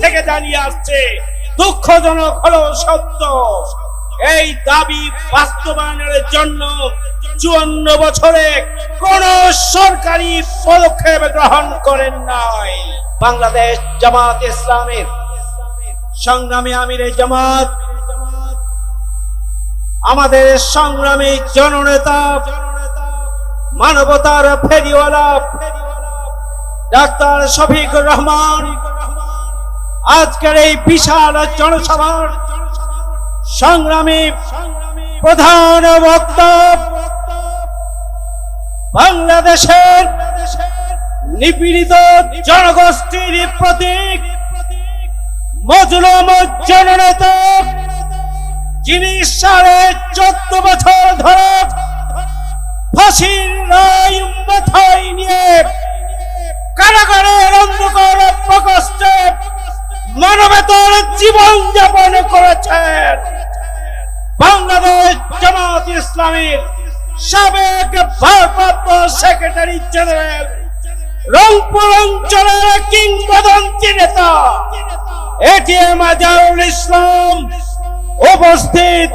থেকে জানিয়ে আসছে, দুঃখজনক হলো সত্য। এই দাবি বাস্তবায়নের জন্য চুয়ান্ন বছরে কোন সরকারি পদক্ষেপ গ্রহণ করেন নাই। বাংলাদেশ জামাত ইসলামের সংগ্রামী আমির জামাত, আমাদের সংগ্রামী জননেতা, মানবতার ফেরিওয়ালা, ডাক্তার শফিক রহমান আজকের এই বিশাল জনসভার সংগ্রামী প্রধান বক্তব্য বাংলাদেশের নিপীড়িত জনগোষ্ঠীর প্রতীক মজলুম জননেতা, যিনি সাড়ে চোদ্দ বছর ধরে ফাঁসির রায় মাথায় নিয়ে কারাগারের অন্ধকার প্রকোষ্ঠে বাংলাদেশ জামাত সাবেক ভারপ্রাপ্ত সেক্রেটারি জেনারেল, রংপুর অঞ্চলের কিংবদন্তি নেতা এটিএম ইসলাম উপস্থিত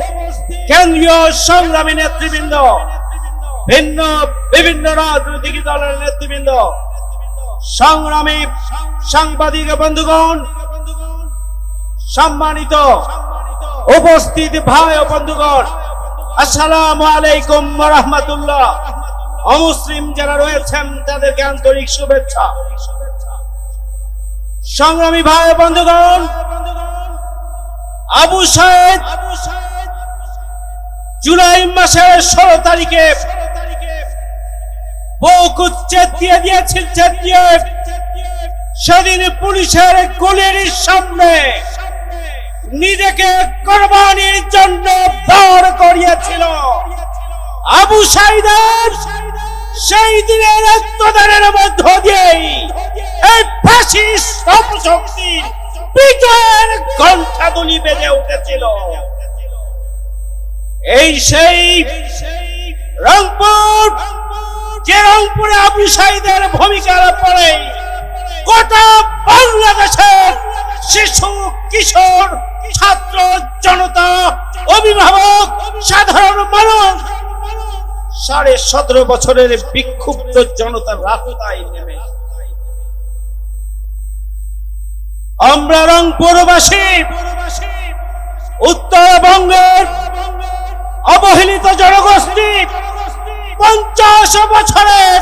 কেন্দ্রীয় সংগ্রামী নেতৃবৃন্দ, ভিন্ন বিভিন্ন রাজনৈতিক দলের নেতৃবৃন্দ, সংগ্রামী সাংবাদিক বন্ধুগণ সম্মানিত উপস্থিত ভাই ও বন্ধুগণ, আসসালামু আলাইকুম রহমতুল্লাহ। অমুসলিম যারা রয়েছেন, তাদেরকে আন্তরিক শুভেচ্ছা। সংগ্রামী ভাই বন্ধুগণ, আবু সাহেদ জুলাই মাসের ষোলো তারিখে সেদিন পুলিশের গুলির সামনে নিজেকে কোরবানির জন্য দাঁড় করিয়েছিল। আবু সাইদের সেই দিনের রক্তদানের মধ্য দিয়েই এই ফাঁসি শক্তির বিজয়ের ঘণ্টাগুলি বেজে উঠেছিল। এই সেই রংপুর, যে রংপুরে আবু সাইদের ভূমিকার পরে গোটা বাংলাদেশের শিশু, কিশোর, ছাত্র, জনতা, অভিভাবক, সাধারণ মানুষ। সাড়ে সতেরো বছরের বিক্ষুব্ধ জনতা রাস্তায় নেমে। আমরা রংপুরবাসী, উত্তরবঙ্গের অবহেলিত জনগোষ্ঠী পঞ্চাশ বছরের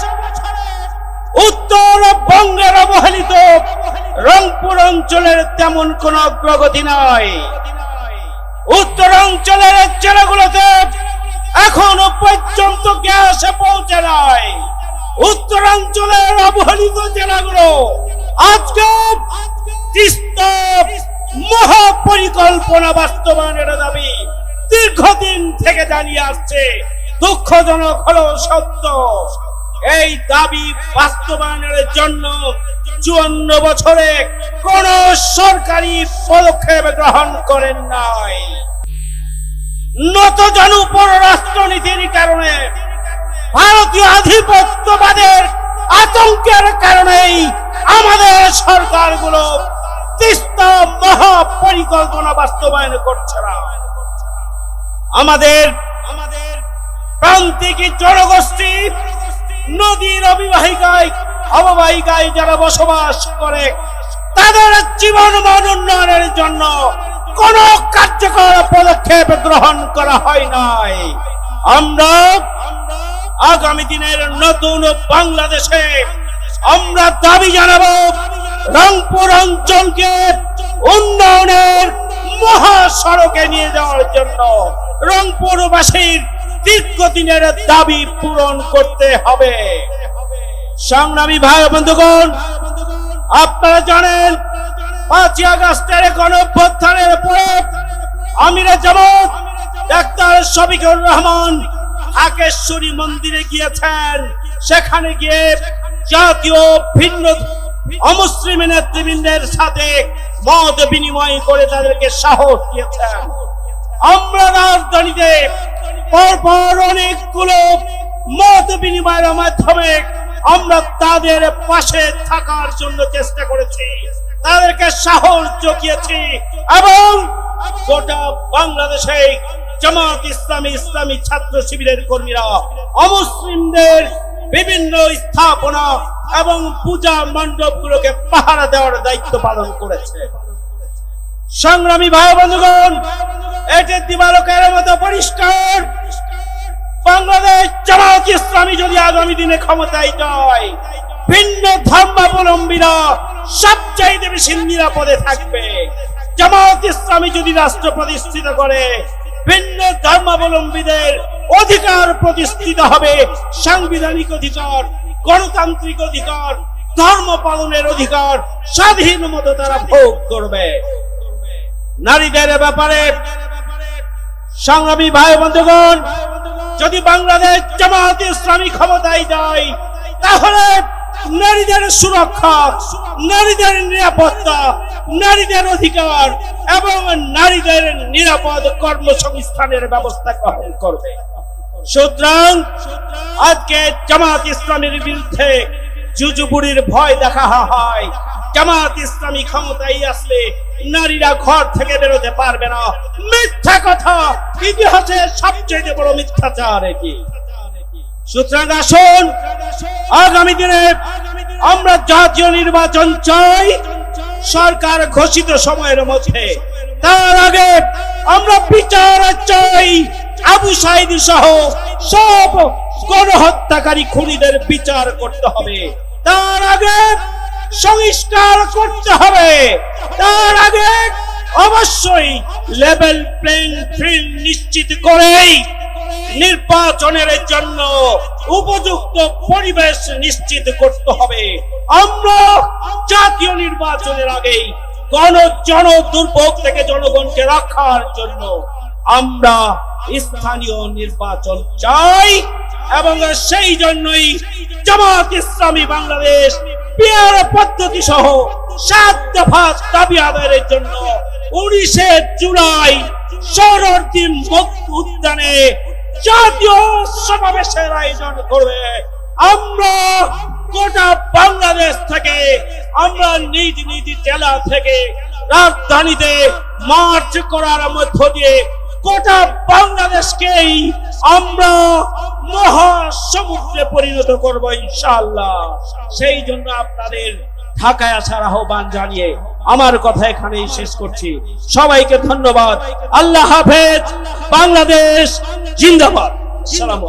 উত্তরবঙ্গের অবহেলিত রংপুর অঞ্চলের তেমন কোন অগ্রগতি নাই। উত্তর অঞ্চলের জেলাগুলোতে এখনও পর্যন্ত গ্যাস পৌঁছে নাই। উত্তরাঞ্চলের অবহেলিত জেলাগুলো আজকে মহাপরিকল্পনা বাস্তবায়নের দাবি দীর্ঘদিন থেকে জানিয়ে আসছে। দুঃখজনক হলো সত্য। এই দাবি বাস্তবায়নের জন্য চুয়ান্ন বছরে কোন সরকারি পদক্ষেপ গ্রহণ করেন নাই। নত জনপর রাষ্ট্রনীতির কারণে, ভারতীয় আধিপত্যবাদের আতঙ্কের কারণেই আমাদের সরকারগুলো তিস্তা মহাপরিকল্পনা বাস্তবায়ন করছে না। আমাদের আমাদের প্রান্তিক জনগোষ্ঠী নদীর অবিবাহিকায়, অববাহিকায় যারা বসবাস করে, তাদের জীবন মান উন্নয়নের জন্য কোন কার্যকর পদক্ষেপ গ্রহণ করা হয় নাই। আমরা আগামী দিনের নতুন বাংলাদেশে আমরা দাবি জানাব, রংপুর অঞ্চলকে উন্নয়নের মহাসড়কে নিয়ে যাওয়ার জন্য রংপুরবাসীর দীর্ঘদিনের দাবি পূরণ করতে হবে। সংগ্রামী ভাই বন্ধুগণ, আপনারা জানেন, পাঁচই আগস্টের পরে আমিরে ডাক্তার শফিকুর রহমান হাকেশ্বরী মন্দিরে গিয়েছেন। সেখানে গিয়ে জাতীয় ভিন্ন অমুসলিম নেতৃবৃন্দের সাথে মত বিনিময় করে তাদেরকে সাহস দিয়েছেন। আমরা রাজধানীতে পরপর অনেকগুলো মত বিনিময়ের মাধ্যমে আমরা তাদের পাশে থাকার জন্য চেষ্টা করেছি। তাদেরকে সাহস জুগিয়েছি এবং গোটা বাংলাদেশে জামাত ইসলামী ইসলামী ছাত্র শিবিরের কর্মীরা, অমুসলিমদের বিভিন্ন স্থাপনা এবং পূজা মণ্ডপগুলোকে পাহারা দেওয়ার দায়িত্ব পালন করেছে। সংগ্রামী ভাই বন্ধুগণ, এটি দিবালোকের মতো পরিষ্কার আগামী দিনে ক্ষমতায় যায় ভিন্ন ধর্মাবলম্বীরা সবচাইতে বেশি নিরাপদে থাকবে। জামাত ইসলামী যদি রাষ্ট্র প্রতিষ্ঠিত করে, ভিন্ন ধর্মাবলম্বীদের অধিকার প্রতিষ্ঠিত হবে। সাংবিধানিক অধিকার, গণতান্ত্রিক অধিকার, ধর্ম পালনের অধিকার, স্বাধীন মতো তারা ভোগ করবে। নারীদের ব্যাপারে সংগ্রামী ভাই বন্ধুগণ যদি বাংলাদেশ জামাত ইসলামী ক্ষমতায় যায়, তাহলে নারীদের সুরক্ষা, নারীদের নিরাপত্তা, নারীদের অধিকার এবং নারীদের নিরাপদ কর্মসংস্থানের ব্যবস্থা গ্রহণ করবে। সুতরাং আজকে জামাত ইসলামের বিরুদ্ধে জুজুবুড়ির ভয় দেখা হয়। জামাত ইসলামী ক্ষমতায় আসলে নারীরা ঘর থেকে বেরোতে পারবে না। মিথ্যা কথা, ইতিহাসে সবচেয়ে বড় মিথ্যাচার এটি। সুতরাং আসুন, আগামী দিনে আমরা জাতীয় নির্বাচন চাই, সরকার ঘোষিত সময়ের মধ্যে। তার আগে আমরা বিচার চাই, আবু সাইদ সহ সব গণহত্যাকারী খুনিদের বিচার করতে হবে। তার আগে সংস্কার করতে হবে। তার আগে অবশ্যই লেভেল প্লেইং ফিল্ড নিশ্চিত করেই নির্বাচনের জন্য উপযুক্ত পরিবেশ নিশ্চিত করতে হবে। আমরা জাতীয় নির্বাচনের আগেই গণ জন দুর্ভোগ থেকে জনগণকে রাখার জন্য আমরা স্থানীয় নির্বাচন চাই এবং সেই জন্যই জামাত ইসলামী বাংলাদেশ পিয়ার পদ্ধতি সহ সাত দফা দাবি আদায়ের জন্য উনিশে জুলাই উদ্যানে জাতীয় সমাবেশের আয়োজন করবে। আমরা গোটা বাংলাদেশ থেকে, আমরা নিজ নিজ জেলা থেকে রাজধানীতে মার্চ করার মধ্য দিয়ে গোটা বাংলাদেশকেই আমরা মহাসমুদ্রে পরিণত করব ইনশাআল্লাহ। সেই জন্য আপনাদের ঢাকায় আসার আহ্বান জানিয়ে আমার কথা এখানেই শেষ করছি। সবাইকে ধন্যবাদ। আল্লাহ হাফেজ। বাংলাদেশ জিন্দাবাদ। সালাম